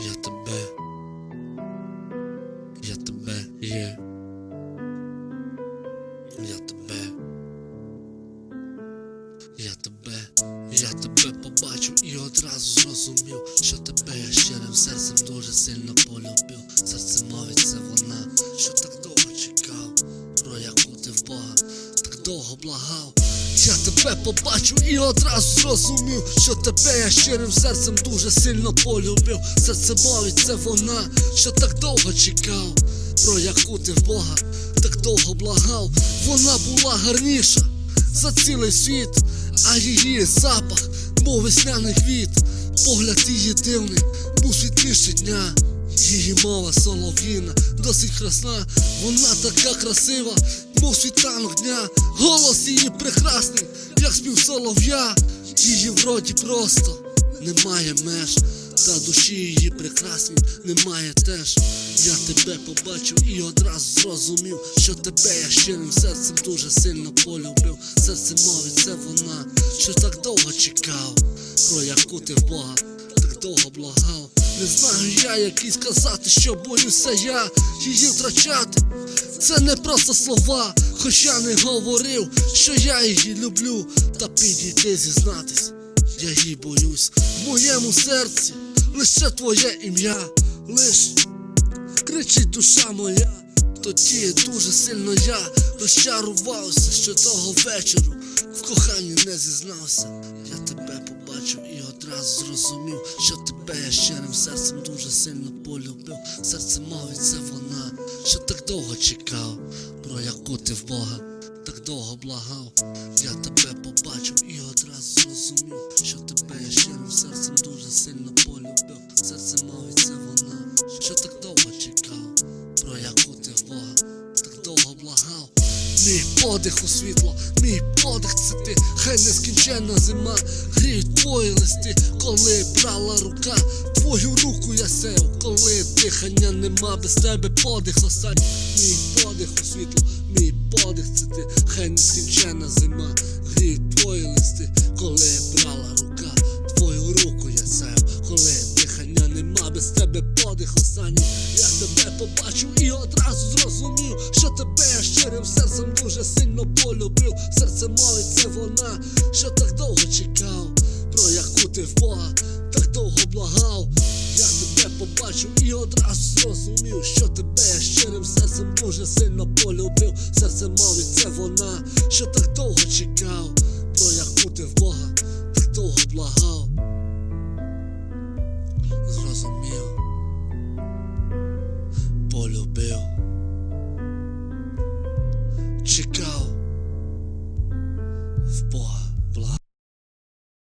Я тебе. Я тебе є. Я тебе. Я тебе, я тебе побачив і одразу зрозумів, що тебе я щирим серцем дуже сильно полюбив. Серце мовить це вона, що так довго чекав, про яку ти в Бога так довго благав. Я тебе побачив і одразу зрозумів, що тебе я щирим серцем дуже сильно полюбив. Серце мовить це вона, що так довго чекав, про яку ти в Бога так довго благав. Вона була гарніша за цілий світ, а її запах, мов весняний квіт, погляд її дивний, був світліше дня. Її мова солов'їна, досить красна, вона така красива, мов світанок дня, голос її прекрасний, як спів солов'я, її вроді просто немає меж, та душі її прекрасні немає теж. Я тебе побачив і одразу зрозумів, що тебе я щирим серцем дуже сильно полюбив. Серце мовить це вона, що так довго чекав, про яку ти в Бога так довго благав. Не знаю я, як їй сказати, що боюся я її втрачати. Це не просто слова, хоча не говорив, що я її люблю, та підійти зізнатись. Я її боюсь в моєму серці лише твоє ім'я, лиш кричить душа моя. Тоді дуже сильно я розчарувався, що того вечору в коханні не зізнався. Я тебе побачив і одразу зрозумів, що тебе я щирим серцем дуже сильно полюбив. Серце мовить це вона, що так довго чекав, про яку ти в Бога так довго благав. Я тебе побачив і одразу зрозумів, що тебе я щирим Мій подих у світло, мій подих це ти, хай нескінченна зима, гріють твої листи, коли брала рука, твою руку я сеяв, коли дихання нема, без тебе подих останній, мій подих у світло, мій подих це ти, хай нескінченна зима, гріють твої листи, коли брала рука, твою руку я сеяв, коли дихання нема, без тебе подих останній, я тебе побачив і чекав, про яку ти Бога так довго благав. Я тебе побачив і одразу зрозумів, що тебе я щирим серцем дуже сильно полюбив. Серце мав і це вона, що так довго чекав, про яку ти Бога так довго благав. Зрозумів.